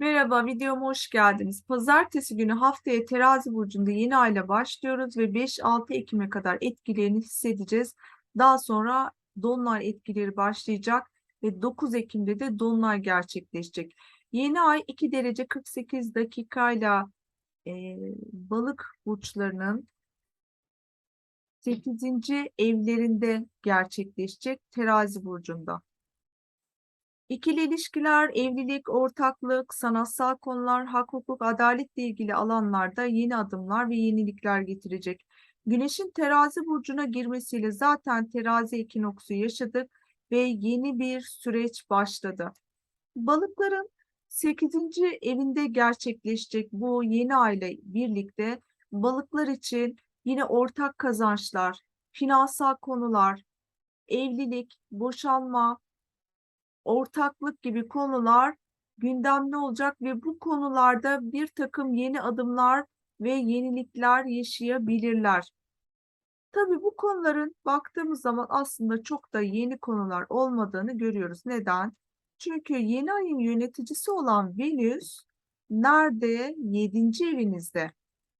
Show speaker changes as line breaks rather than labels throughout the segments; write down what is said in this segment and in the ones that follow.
Merhaba, videoma hoş geldiniz. Pazartesi günü haftaya Terazi burcunda yeni ayla başlıyoruz ve 5-6 Ekim'e kadar etkilerini hissedeceğiz. Daha sonra dolunay etkileri başlayacak ve 9 Ekim'de de dolunay gerçekleşecek. Yeni ay 2 derece 48 dakikayla e, balık burçlarının 8. evlerinde gerçekleşecek Terazi burcunda. İkili ilişkiler, evlilik, ortaklık, sanatsal konular, hak, hukuk, adaletle ilgili alanlarda yeni adımlar ve yenilikler getirecek. Güneşin terazi burcuna girmesiyle zaten terazi ekinoksu yaşadık ve yeni bir süreç başladı. Balıkların 8. evinde gerçekleşecek bu yeni aile birlikte balıklar için yine ortak kazançlar, finansal konular, evlilik, boşanma, ortaklık gibi konular gündemde olacak ve bu konularda bir takım yeni adımlar ve yenilikler yaşayabilirler. Tabii bu konuların baktığımız zaman aslında çok da yeni konular olmadığını görüyoruz. Neden? Çünkü yeni ayın yöneticisi olan Venüs nerede? Yedinci evinizde.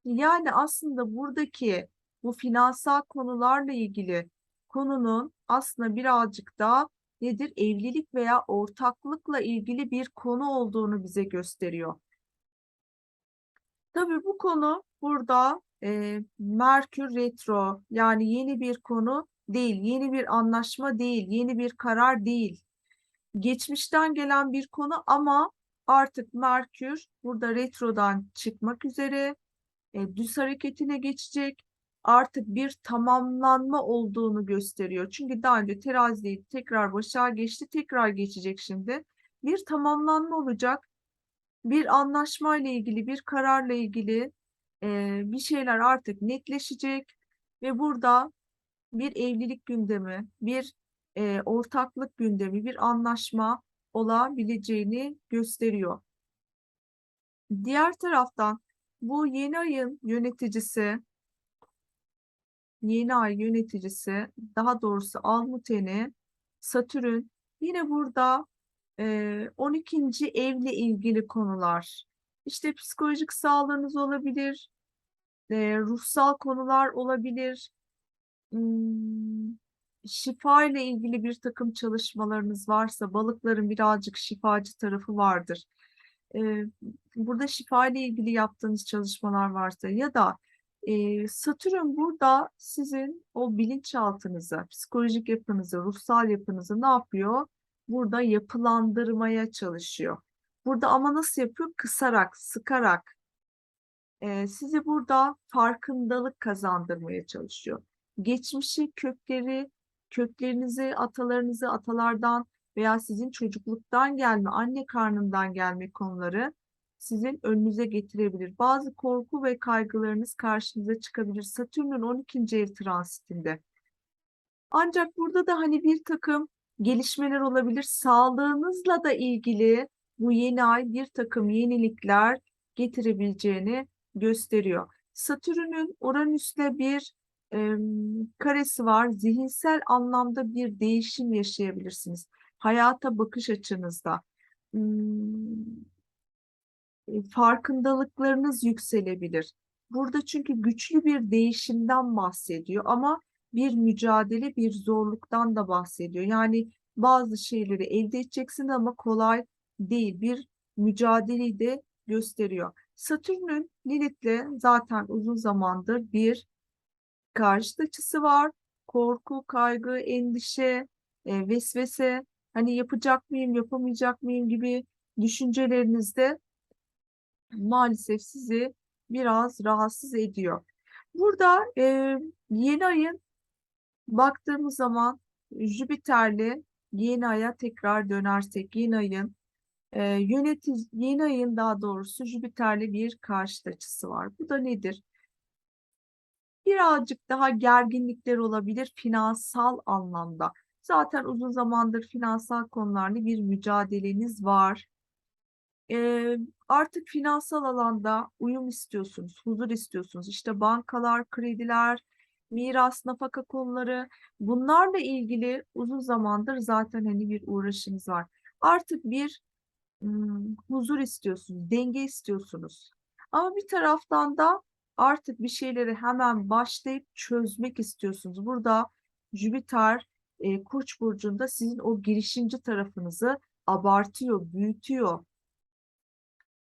Yani aslında buradaki bu finansal konularla ilgili konunun aslında birazcık daha nedir? Evlilik veya ortaklıkla ilgili bir konu olduğunu bize gösteriyor. Tabii bu konu burada e, Merkür Retro yani yeni bir konu değil, yeni bir anlaşma değil, yeni bir karar değil. Geçmişten gelen bir konu ama artık Merkür burada retrodan çıkmak üzere e, düz hareketine geçecek artık bir tamamlanma olduğunu gösteriyor. Çünkü daha önce terazide tekrar başa geçti, tekrar geçecek şimdi. Bir tamamlanma olacak. Bir anlaşma ile ilgili, bir kararla ilgili e, bir şeyler artık netleşecek ve burada bir evlilik gündemi, bir e, ortaklık gündemi, bir anlaşma olabileceğini gösteriyor. Diğer taraftan bu yeni ayın yöneticisi yeni ay yöneticisi, daha doğrusu Almuteni, Satürn yine burada e, 12. evle ilgili konular. İşte psikolojik sağlığınız olabilir, e, ruhsal konular olabilir, hmm, şifa ile ilgili bir takım çalışmalarınız varsa balıkların birazcık şifacı tarafı vardır. E, burada şifa ile ilgili yaptığınız çalışmalar varsa ya da e, Satürn burada sizin o bilinçaltınızı, psikolojik yapınızı, ruhsal yapınızı ne yapıyor? Burada yapılandırmaya çalışıyor. Burada ama nasıl yapıyor? Kısarak, sıkarak. E, sizi burada farkındalık kazandırmaya çalışıyor. Geçmişi, kökleri, köklerinizi, atalarınızı, atalardan veya sizin çocukluktan gelme, anne karnından gelme konuları sizin önünüze getirebilir. Bazı korku ve kaygılarınız karşınıza çıkabilir. Satürn'ün 12. ev transitinde. Ancak burada da hani bir takım gelişmeler olabilir. Sağlığınızla da ilgili bu yeni ay bir takım yenilikler getirebileceğini gösteriyor. Satürn'ün Uranüs'le bir e, karesi var. Zihinsel anlamda bir değişim yaşayabilirsiniz. Hayata bakış açınızda. Hmm, farkındalıklarınız yükselebilir. Burada çünkü güçlü bir değişimden bahsediyor ama bir mücadele, bir zorluktan da bahsediyor. Yani bazı şeyleri elde edeceksin ama kolay değil. Bir mücadeleyi de gösteriyor. Satürn'ün Lilith'le zaten uzun zamandır bir karşıt açısı var. Korku, kaygı, endişe, e, vesvese, hani yapacak mıyım, yapamayacak mıyım gibi düşüncelerinizde maalesef sizi biraz rahatsız ediyor. Burada e, yeni ayın baktığımız zaman Jüpiter'le yeni aya tekrar dönersek yeni ayın e, yönetici yeni ayın daha doğrusu Jüpiter'le bir karşıt açısı var. Bu da nedir? Birazcık daha gerginlikler olabilir finansal anlamda. Zaten uzun zamandır finansal konularla bir mücadeleniz var e, artık finansal alanda uyum istiyorsunuz, huzur istiyorsunuz. İşte bankalar, krediler, miras, nafaka konuları bunlarla ilgili uzun zamandır zaten hani bir uğraşınız var. Artık bir Hmm, huzur istiyorsunuz, denge istiyorsunuz. Ama bir taraftan da artık bir şeyleri hemen başlayıp çözmek istiyorsunuz. Burada Jüpiter e, Koç burcunda sizin o girişimci tarafınızı abartıyor, büyütüyor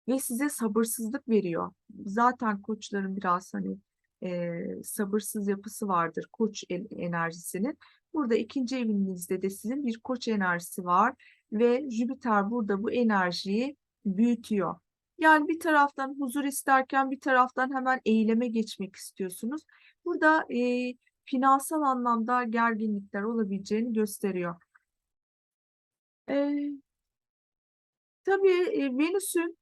ve size sabırsızlık veriyor. Zaten koçların biraz hani e, sabırsız yapısı vardır koç en- enerjisinin. Burada ikinci evinizde de sizin bir koç enerjisi var ve Jüpiter burada bu enerjiyi büyütüyor. Yani bir taraftan huzur isterken bir taraftan hemen eyleme geçmek istiyorsunuz. Burada e, finansal anlamda gerginlikler olabileceğini gösteriyor. E, tabii e, Venüs'ün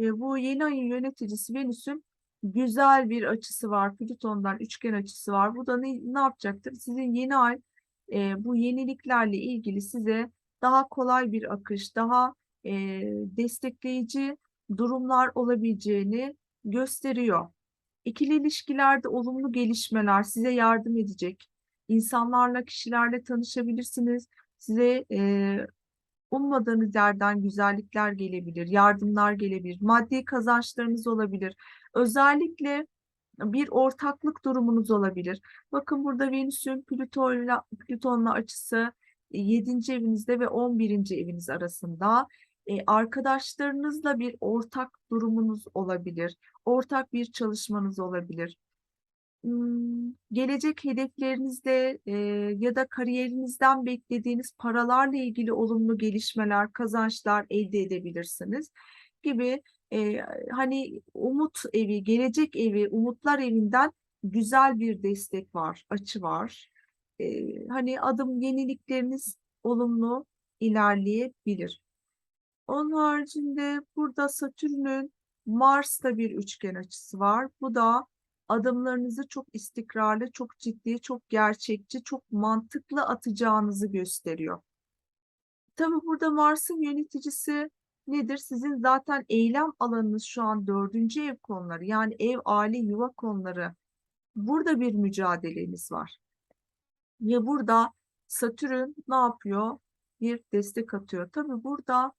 e, bu yeni ayın yöneticisi Venüs'ün güzel bir açısı var. Plüton'dan üçgen açısı var. Bu da ne, ne yapacaktır? Sizin yeni ay e, bu yeniliklerle ilgili size daha kolay bir akış, daha e, destekleyici durumlar olabileceğini gösteriyor. İkili ilişkilerde olumlu gelişmeler size yardım edecek. İnsanlarla, kişilerle tanışabilirsiniz. Size e, ummadığınız yerden güzellikler gelebilir, yardımlar gelebilir, maddi kazançlarınız olabilir. Özellikle bir ortaklık durumunuz olabilir. Bakın burada Venüs'ün Plüton'la Plüton'la açısı 7. evinizde ve 11. eviniz arasında. E, arkadaşlarınızla bir ortak durumunuz olabilir. Ortak bir çalışmanız olabilir. Hmm, gelecek hedeflerinizde e, ya da kariyerinizden beklediğiniz paralarla ilgili olumlu gelişmeler, kazançlar elde edebilirsiniz gibi e, hani umut evi, gelecek evi, umutlar evinden güzel bir destek var, açı var. E, hani adım yenilikleriniz olumlu ilerleyebilir. Onun haricinde burada Satürn'ün Mars'ta bir üçgen açısı var. Bu da adımlarınızı çok istikrarlı, çok ciddi, çok gerçekçi, çok mantıklı atacağınızı gösteriyor. Tabii burada Mars'ın yöneticisi nedir? Sizin zaten eylem alanınız şu an dördüncü ev konuları yani ev, aile, yuva konuları. Burada bir mücadeleniz var. Ve burada Satürn ne yapıyor? Bir destek atıyor. Tabii burada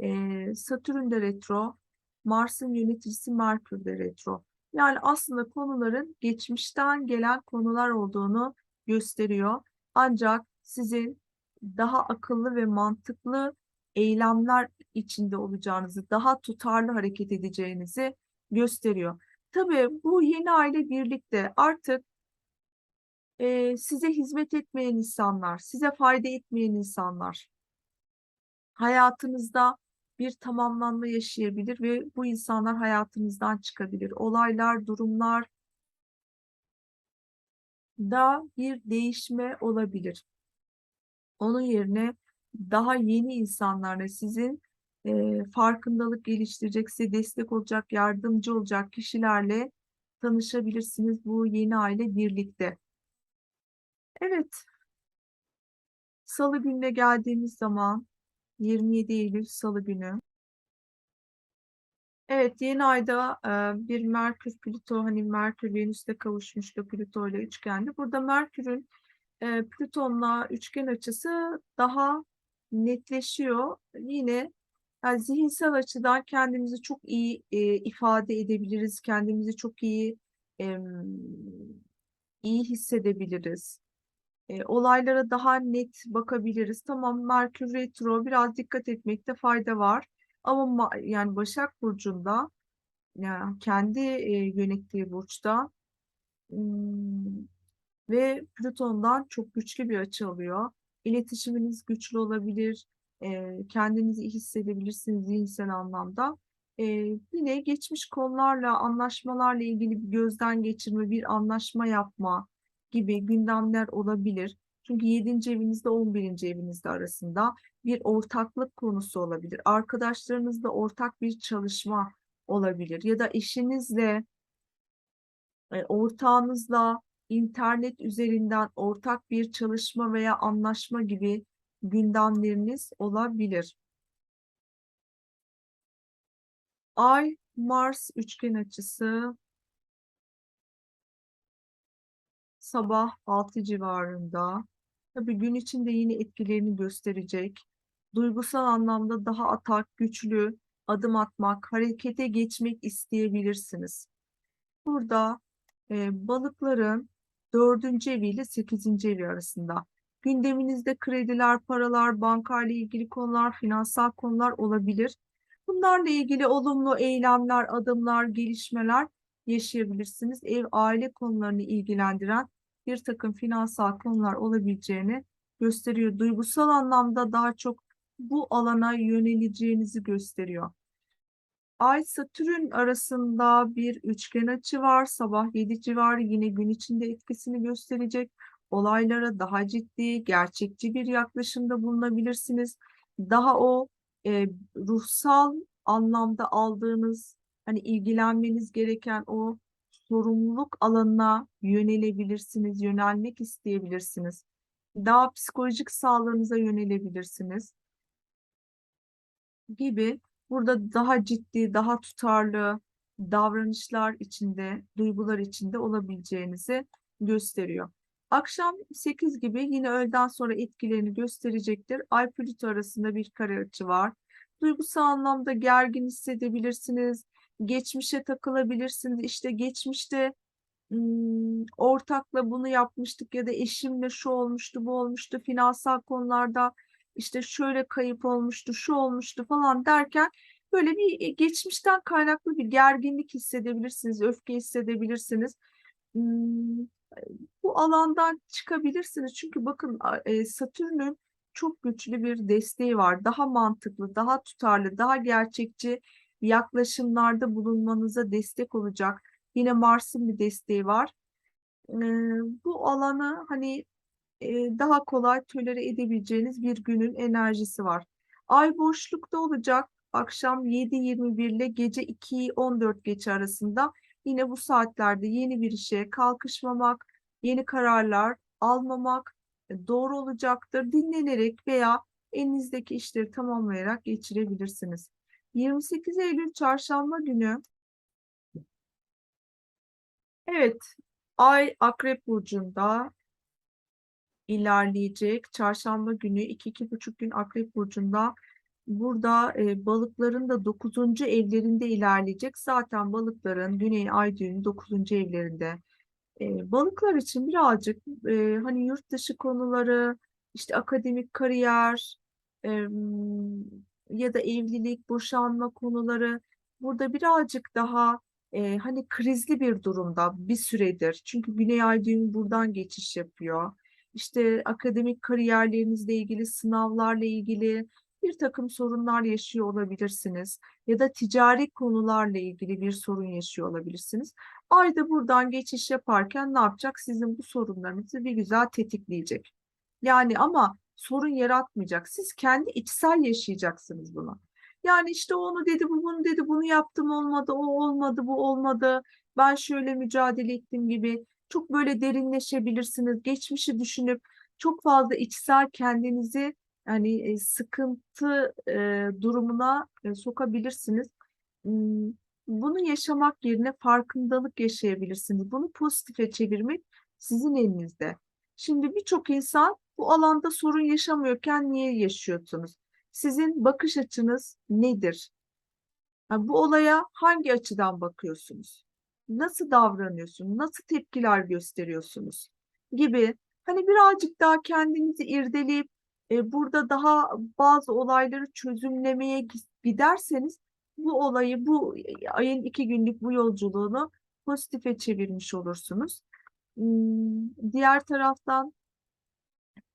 e, Satürn de retro, Mars'ın yöneticisi Merkür de retro. Yani aslında konuların geçmişten gelen konular olduğunu gösteriyor. Ancak sizin daha akıllı ve mantıklı eylemler içinde olacağınızı, daha tutarlı hareket edeceğinizi gösteriyor. Tabii bu yeni aile birlikte artık e, size hizmet etmeyen insanlar, size fayda etmeyen insanlar hayatınızda bir tamamlanma yaşayabilir ve bu insanlar hayatınızdan çıkabilir. Olaylar, durumlar da bir değişme olabilir. Onun yerine daha yeni insanlarla sizin e, farkındalık geliştirecek, size destek olacak, yardımcı olacak kişilerle tanışabilirsiniz bu yeni aile birlikte. Evet, Salı gününe geldiğimiz zaman 27 Eylül Salı günü. Evet, yeni ayda e, bir Merkür Plüto hani Merkür Venüs'te kavuşmuştu Plüto ile üçgende. Burada Merkür'ün e, Plüton'la üçgen açısı daha netleşiyor. Yine yani zihinsel açıdan kendimizi çok iyi e, ifade edebiliriz, kendimizi çok iyi em, iyi hissedebiliriz. E, olaylara daha net bakabiliriz. Tamam Merkür Retro biraz dikkat etmekte fayda var. Ama ma- yani Başak Burcu'nda yani kendi e, yönettiği burçta ve Plüton'dan çok güçlü bir açı alıyor. İletişiminiz güçlü olabilir, e, kendinizi iyi hissedebilirsiniz zihinsel anlamda. E, yine geçmiş konularla, anlaşmalarla ilgili bir gözden geçirme, bir anlaşma yapma gibi gündemler olabilir. Çünkü 7. evinizde 11. evinizde arasında bir ortaklık konusu olabilir. Arkadaşlarınızla ortak bir çalışma olabilir ya da eşinizle, e, ortağınızla internet üzerinden ortak bir çalışma veya anlaşma gibi gündemleriniz olabilir. Ay Mars üçgen açısı sabah 6 civarında. Tabii gün içinde yine etkilerini gösterecek. duygusal anlamda daha atak, güçlü, adım atmak, harekete geçmek isteyebilirsiniz. Burada e, balıkların dördüncü evi ile sekizinci evi arasında. Gündeminizde krediler, paralar, bankayla ilgili konular, finansal konular olabilir. Bunlarla ilgili olumlu eylemler, adımlar, gelişmeler yaşayabilirsiniz. Ev, aile konularını ilgilendiren bir takım finansal konular olabileceğini gösteriyor. Duygusal anlamda daha çok bu alana yöneleceğinizi gösteriyor. Ay Satürn arasında bir üçgen açı var. Sabah 7 civarı yine gün içinde etkisini gösterecek. Olaylara daha ciddi, gerçekçi bir yaklaşımda bulunabilirsiniz. Daha o e, ruhsal anlamda aldığınız, hani ilgilenmeniz gereken o sorumluluk alanına yönelebilirsiniz, yönelmek isteyebilirsiniz. Daha psikolojik sağlığınıza yönelebilirsiniz gibi burada daha ciddi, daha tutarlı davranışlar içinde, duygular içinde olabileceğinizi gösteriyor. Akşam 8 gibi yine öğleden sonra etkilerini gösterecektir. Ay Plüto arasında bir kare açı var. Duygusal anlamda gergin hissedebilirsiniz. Geçmişe takılabilirsiniz. İşte geçmişte ortakla bunu yapmıştık ya da eşimle şu olmuştu, bu olmuştu. Finansal konularda işte şöyle kayıp olmuştu, şu olmuştu falan derken böyle bir e, geçmişten kaynaklı bir gerginlik hissedebilirsiniz, öfke hissedebilirsiniz. Bu alandan çıkabilirsiniz. Çünkü bakın e, Satürn'ün çok güçlü bir desteği var. Daha mantıklı, daha tutarlı, daha gerçekçi yaklaşımlarda bulunmanıza destek olacak. Yine Mars'ın bir desteği var. E, bu alanı hani e, daha kolay tolere edebileceğiniz bir günün enerjisi var. Ay boşlukta olacak akşam 7.21 ile gece 2.14 geçe arasında yine bu saatlerde yeni bir işe kalkışmamak, yeni kararlar almamak e, doğru olacaktır. Dinlenerek veya elinizdeki işleri tamamlayarak geçirebilirsiniz. 28 Eylül çarşamba günü Evet, Ay Akrep Burcu'nda ilerleyecek. Çarşamba günü 2-2,5 gün Akrep Burcu'nda burada e, balıkların da 9. evlerinde ilerleyecek. Zaten balıkların Güney Ay düğümü 9. evlerinde. E, balıklar için birazcık e, hani yurt dışı konuları, işte akademik kariyer e, ya da evlilik, boşanma konuları burada birazcık daha e, hani krizli bir durumda bir süredir. Çünkü Güney Ay düğümü buradan geçiş yapıyor işte akademik kariyerlerinizle ilgili, sınavlarla ilgili bir takım sorunlar yaşıyor olabilirsiniz. Ya da ticari konularla ilgili bir sorun yaşıyor olabilirsiniz. Ay da buradan geçiş yaparken ne yapacak? Sizin bu sorunlarınızı bir güzel tetikleyecek. Yani ama sorun yaratmayacak. Siz kendi içsel yaşayacaksınız bunu. Yani işte onu dedi, bu bunu dedi, bunu yaptım olmadı, o olmadı, bu olmadı. Ben şöyle mücadele ettim gibi çok böyle derinleşebilirsiniz. Geçmişi düşünüp çok fazla içsel kendinizi yani e, sıkıntı e, durumuna e, sokabilirsiniz. Bunu yaşamak yerine farkındalık yaşayabilirsiniz. Bunu pozitife çevirmek sizin elinizde. Şimdi birçok insan bu alanda sorun yaşamıyorken niye yaşıyorsunuz? Sizin bakış açınız nedir? Yani bu olaya hangi açıdan bakıyorsunuz? nasıl davranıyorsunuz, nasıl tepkiler gösteriyorsunuz gibi hani birazcık daha kendinizi irdeleyip e, burada daha bazı olayları çözümlemeye giderseniz bu olayı bu ayın iki günlük bu yolculuğunu pozitife çevirmiş olursunuz. Diğer taraftan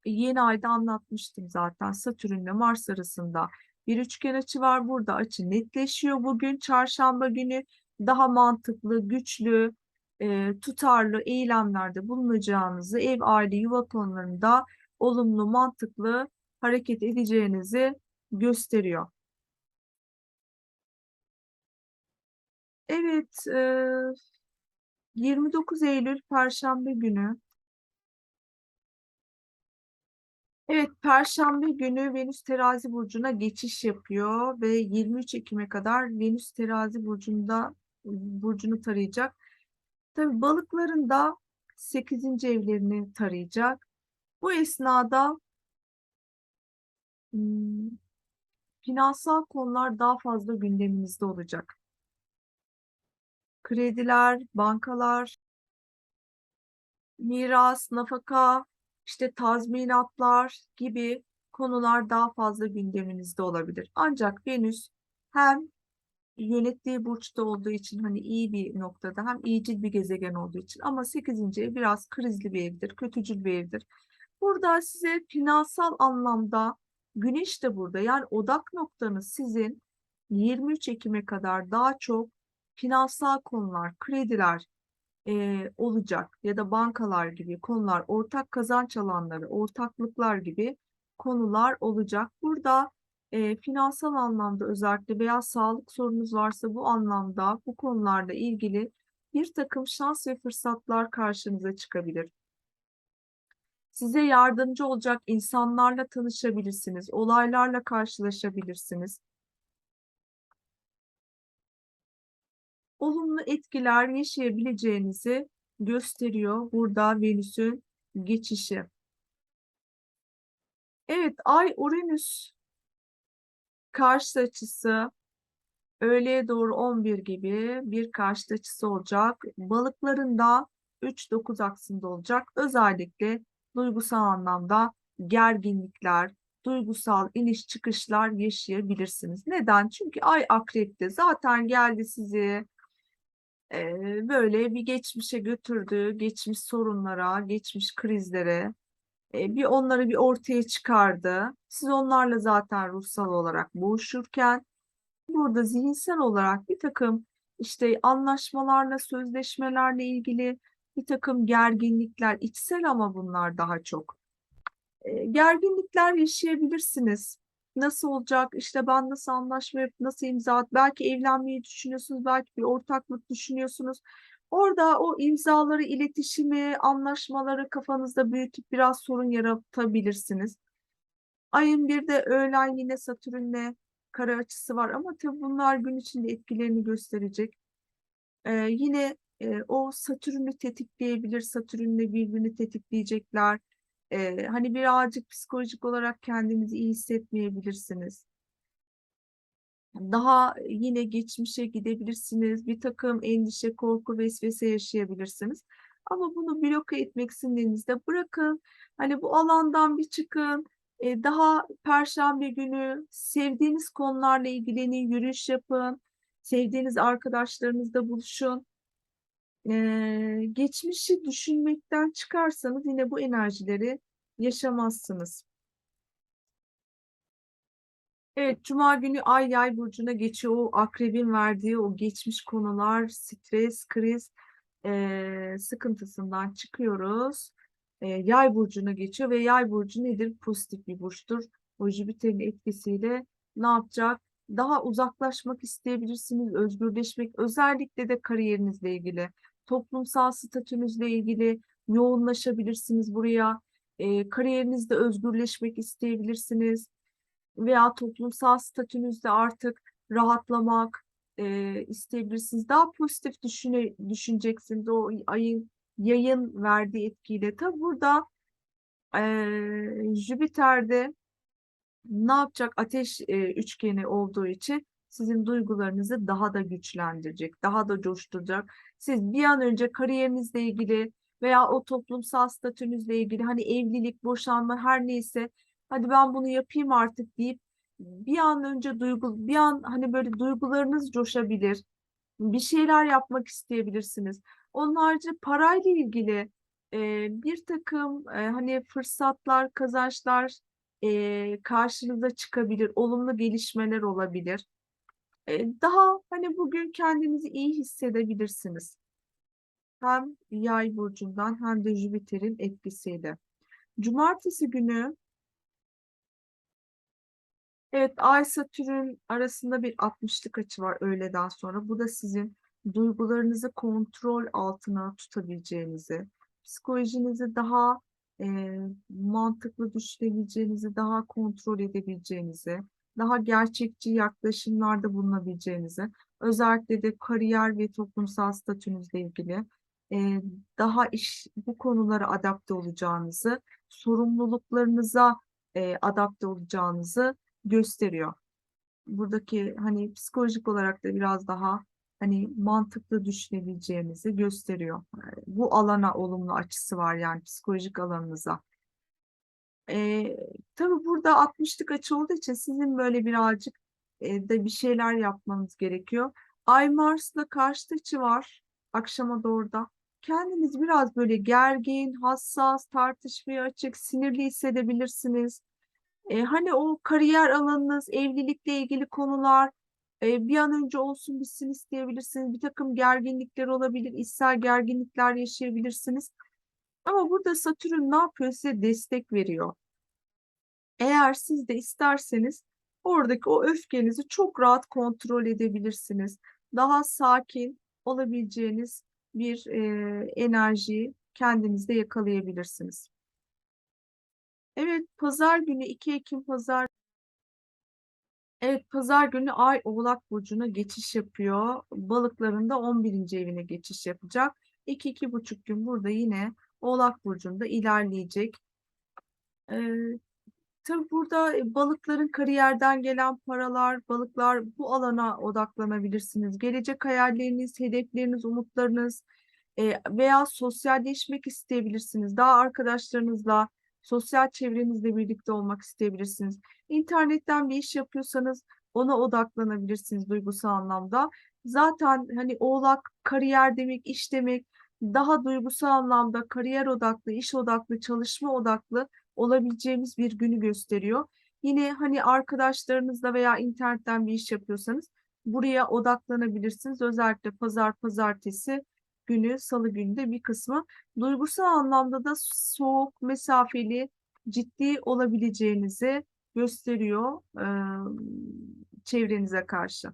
yeni ayda anlatmıştım zaten Satürn ile Mars arasında bir üçgen açı var burada açı netleşiyor bugün çarşamba günü daha mantıklı, güçlü, e, tutarlı eylemlerde bulunacağınızı, ev, aile, yuva konularında olumlu, mantıklı hareket edeceğinizi gösteriyor. Evet, e, 29 Eylül Perşembe günü. Evet, Perşembe günü Venüs Terazi burcuna geçiş yapıyor ve 23 Ekim'e kadar Venüs Terazi burcunda burcunu tarayacak. Tabii balıkların da 8. evlerini tarayacak. Bu esnada hmm, finansal konular daha fazla gündeminizde olacak. Krediler, bankalar, miras, nafaka, işte tazminatlar gibi konular daha fazla gündeminizde olabilir. Ancak Venüs hem yönettiği burçta olduğu için hani iyi bir noktada hem iyicil bir gezegen olduğu için ama 8. ev biraz krizli bir evdir, kötücül bir evdir. Burada size finansal anlamda Güneş de burada. Yani odak noktanız sizin 23 Ekim'e kadar daha çok finansal konular, krediler e, olacak ya da bankalar gibi konular, ortak kazanç alanları, ortaklıklar gibi konular olacak. Burada e, finansal anlamda özellikle veya sağlık sorunuz varsa bu anlamda bu konularla ilgili bir takım şans ve fırsatlar karşınıza çıkabilir. Size yardımcı olacak insanlarla tanışabilirsiniz, olaylarla karşılaşabilirsiniz. Olumlu etkiler yaşayabileceğinizi gösteriyor burada Venüs'ün geçişi. Evet, Ay Uranüs karşı açısı öğleye doğru 11 gibi bir karşı açısı olacak. Balıkların da 3-9 aksında olacak. Özellikle duygusal anlamda gerginlikler, duygusal iniş çıkışlar yaşayabilirsiniz. Neden? Çünkü ay akrepte zaten geldi sizi böyle bir geçmişe götürdü, geçmiş sorunlara, geçmiş krizlere, bir onları bir ortaya çıkardı. Siz onlarla zaten ruhsal olarak boğuşurken burada zihinsel olarak bir takım işte anlaşmalarla, sözleşmelerle ilgili bir takım gerginlikler, içsel ama bunlar daha çok. Gerginlikler yaşayabilirsiniz. Nasıl olacak? İşte ben nasıl anlaşma yapıp nasıl imza at? Belki evlenmeyi düşünüyorsunuz, belki bir ortaklık düşünüyorsunuz. Orada o imzaları, iletişimi, anlaşmaları kafanızda büyütüp biraz sorun yaratabilirsiniz. Ayın bir de öğlen yine Satürn'le kare açısı var ama tabii bunlar gün içinde etkilerini gösterecek. Ee, yine e, o Satürn'ü tetikleyebilir, Satürn'le birbirini tetikleyecekler. Ee, hani birazcık psikolojik olarak kendinizi iyi hissetmeyebilirsiniz. Daha yine geçmişe gidebilirsiniz. Bir takım endişe, korku, vesvese yaşayabilirsiniz. Ama bunu bloke etmek sizin bırakın. Hani bu alandan bir çıkın. Ee, daha Perşembe günü sevdiğiniz konularla ilgilenin, yürüyüş yapın. Sevdiğiniz arkadaşlarınızla buluşun. Ee, geçmişi düşünmekten çıkarsanız yine bu enerjileri yaşamazsınız. Evet, Cuma günü Ay Yay burcuna geçiyor. O akrebin verdiği o geçmiş konular, stres, kriz e, sıkıntısından çıkıyoruz. E, yay burcuna geçiyor ve Yay burcu nedir? Pozitif bir burçtur. O Jüpiter'in etkisiyle ne yapacak? Daha uzaklaşmak isteyebilirsiniz, özgürleşmek, özellikle de kariyerinizle ilgili, toplumsal statünüzle ilgili yoğunlaşabilirsiniz buraya. E, kariyerinizde özgürleşmek isteyebilirsiniz veya toplumsal statünüzde artık rahatlamak e, isteyebilirsiniz. Daha pozitif düşüne, düşüneceksiniz o ayın yayın verdiği etkiyle. Tabi burada e, Jüpiter'de ne yapacak? Ateş e, üçgeni olduğu için sizin duygularınızı daha da güçlendirecek, daha da coşturacak. Siz bir an önce kariyerinizle ilgili veya o toplumsal statünüzle ilgili hani evlilik, boşanma her neyse hadi ben bunu yapayım artık deyip bir an önce duygu bir an hani böyle duygularınız coşabilir. Bir şeyler yapmak isteyebilirsiniz. Onun harici parayla ilgili e, bir takım e, hani fırsatlar, kazançlar e, karşınıza çıkabilir. Olumlu gelişmeler olabilir. Daha hani bugün kendinizi iyi hissedebilirsiniz. Hem yay burcundan hem de Jüpiter'in etkisiyle. Cumartesi günü Evet, Ay Satürn arasında bir 60'lık açı var öğleden sonra. Bu da sizin duygularınızı kontrol altına tutabileceğinizi, psikolojinizi daha e, mantıklı düşünebileceğinizi, daha kontrol edebileceğinizi, daha gerçekçi yaklaşımlarda bulunabileceğinizi, özellikle de kariyer ve toplumsal statünüzle ilgili e, daha iş bu konulara adapte olacağınızı, sorumluluklarınıza e, adapte olacağınızı gösteriyor. buradaki hani psikolojik olarak da biraz daha hani mantıklı düşünebileceğimizi gösteriyor. Yani bu alana olumlu açısı var yani psikolojik alanınıza. Ee, tabii burada 60'lık açı olduğu için sizin böyle birazcık e, da bir şeyler yapmanız gerekiyor. Ay Mars'la karşıt açı var akşama doğru da. Kendiniz biraz böyle gergin, hassas, tartışmaya açık, sinirli hissedebilirsiniz. E, hani o kariyer alanınız, evlilikle ilgili konular e, bir an önce olsun bitsin isteyebilirsiniz. Bir takım gerginlikler olabilir, içsel gerginlikler yaşayabilirsiniz. Ama burada Satürn ne yapıyor? Size destek veriyor. Eğer siz de isterseniz oradaki o öfkenizi çok rahat kontrol edebilirsiniz. Daha sakin olabileceğiniz bir e, enerjiyi kendinizde yakalayabilirsiniz. Evet, pazar günü 2 Ekim pazar. Evet, pazar günü Ay Oğlak Burcu'na geçiş yapıyor. Balıkların da 11. evine geçiş yapacak. 2 buçuk gün burada yine Oğlak Burcu'nda ilerleyecek. Ee, tabii burada e, balıkların kariyerden gelen paralar, balıklar bu alana odaklanabilirsiniz. Gelecek hayalleriniz, hedefleriniz, umutlarınız e, veya sosyalleşmek isteyebilirsiniz. Daha arkadaşlarınızla, sosyal çevrenizle birlikte olmak isteyebilirsiniz. İnternetten bir iş yapıyorsanız ona odaklanabilirsiniz duygusal anlamda. Zaten hani oğlak kariyer demek, iş demek daha duygusal anlamda kariyer odaklı, iş odaklı, çalışma odaklı olabileceğimiz bir günü gösteriyor. Yine hani arkadaşlarınızla veya internetten bir iş yapıyorsanız buraya odaklanabilirsiniz. Özellikle pazar, pazartesi günü, salı günü bir kısmı. Duygusal anlamda da soğuk, mesafeli, ciddi olabileceğinizi gösteriyor e, çevrenize karşı.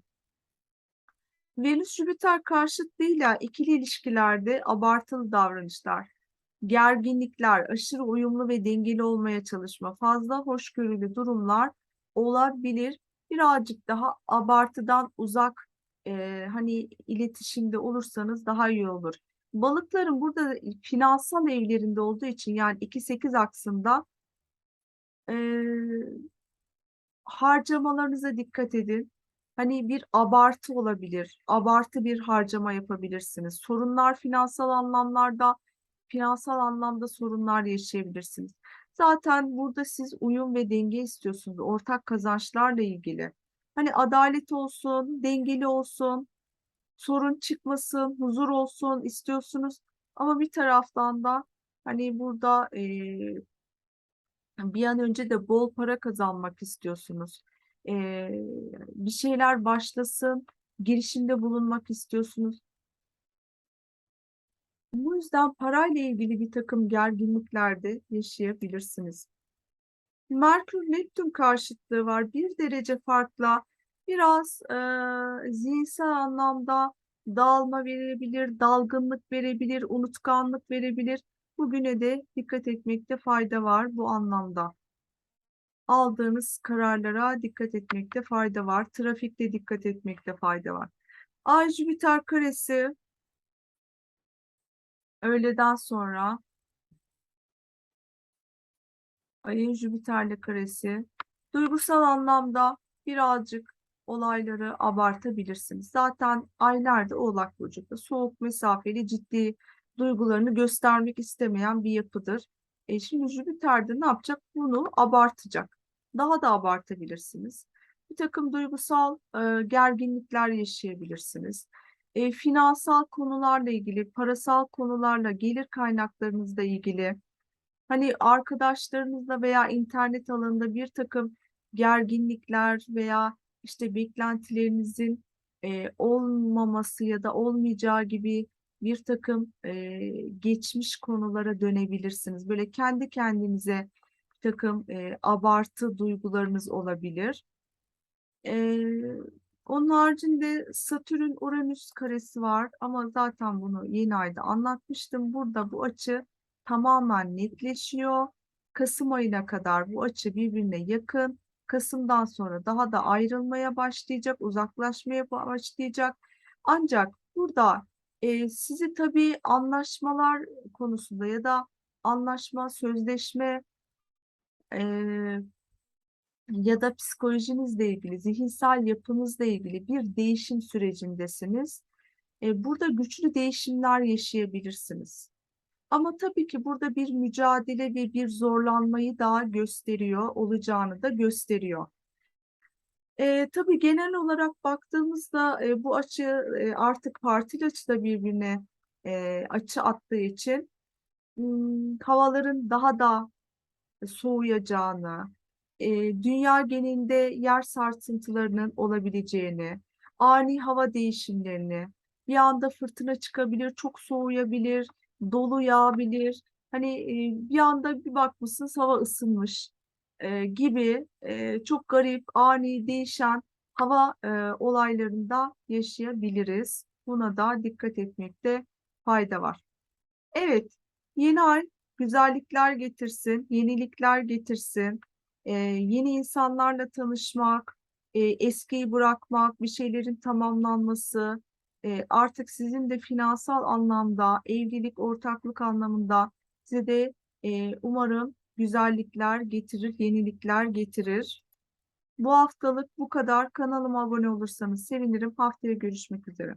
Venüs-Jüpiter karşıtlığıyla ikili ilişkilerde abartılı davranışlar, gerginlikler, aşırı uyumlu ve dengeli olmaya çalışma, fazla hoşgörülü durumlar olabilir. Birazcık daha abartıdan uzak e, hani iletişimde olursanız daha iyi olur. Balıkların burada finansal evlerinde olduğu için yani 2-8 aksında e, harcamalarınıza dikkat edin. Hani bir abartı olabilir, abartı bir harcama yapabilirsiniz. Sorunlar finansal anlamlarda, finansal anlamda sorunlar yaşayabilirsiniz. Zaten burada siz uyum ve denge istiyorsunuz, ortak kazançlarla ilgili. Hani adalet olsun, dengeli olsun, sorun çıkmasın, huzur olsun istiyorsunuz. Ama bir taraftan da hani burada e, bir an önce de bol para kazanmak istiyorsunuz. E, bir şeyler başlasın, girişimde bulunmak istiyorsunuz. Bu yüzden parayla ilgili bir takım gerginliklerde yaşayabilirsiniz. Merkür-Neptün karşıtlığı var. Bir derece farkla biraz e, zihinsel anlamda dağılma verebilir, dalgınlık verebilir, unutkanlık verebilir. Bugüne de dikkat etmekte fayda var bu anlamda. Aldığınız kararlara dikkat etmekte fayda var. Trafikte dikkat etmekte fayda var. Ay Jüpiter karesi öğleden sonra Ayın Jüpiter'le karesi duygusal anlamda birazcık olayları abartabilirsiniz. Zaten aylarda Oğlak Burcu'da soğuk mesafeli ciddi duygularını göstermek istemeyen bir yapıdır. E şimdi Jüpiter de ne yapacak? Bunu abartacak. Daha da abartabilirsiniz. Bir takım duygusal e, gerginlikler yaşayabilirsiniz. E, finansal konularla ilgili, parasal konularla, gelir kaynaklarınızla ilgili, hani arkadaşlarınızla veya internet alanında bir takım gerginlikler veya işte beklentilerinizin e, olmaması ya da olmayacağı gibi bir takım e, geçmiş konulara dönebilirsiniz. Böyle kendi kendinize bir takım e, abartı duygularınız olabilir. E, onun haricinde Satürn-Uranüs karesi var ama zaten bunu yeni ayda anlatmıştım. Burada bu açı tamamen netleşiyor. Kasım ayına kadar bu açı birbirine yakın. Kasım'dan sonra daha da ayrılmaya başlayacak, uzaklaşmaya başlayacak. Ancak burada e, sizi tabii anlaşmalar konusunda ya da anlaşma, sözleşme, e, ya da psikolojinizle ilgili, zihinsel yapınızla ilgili bir değişim sürecindesiniz. E, burada güçlü değişimler yaşayabilirsiniz. Ama tabii ki burada bir mücadele ve bir zorlanmayı daha gösteriyor, olacağını da gösteriyor. E, tabii genel olarak baktığımızda e, bu açı e, artık partili açı da birbirine e, açı attığı için hmm, havaların daha da soğuyacağını, e, dünya genelinde yer sarsıntılarının olabileceğini, ani hava değişimlerini, bir anda fırtına çıkabilir, çok soğuyabilir, dolu yağabilir. Hani e, bir anda bir bakmışsınız hava ısınmış e, gibi e, çok garip, ani değişen hava e, olaylarında yaşayabiliriz. Buna da dikkat etmekte fayda var. Evet, yeni ay güzellikler getirsin, yenilikler getirsin, e, yeni insanlarla tanışmak, e, eskiyi bırakmak, bir şeylerin tamamlanması, e, artık sizin de finansal anlamda, evlilik, ortaklık anlamında size de e, umarım güzellikler getirir, yenilikler getirir. Bu haftalık bu kadar. Kanalıma abone olursanız sevinirim. Haftaya görüşmek üzere.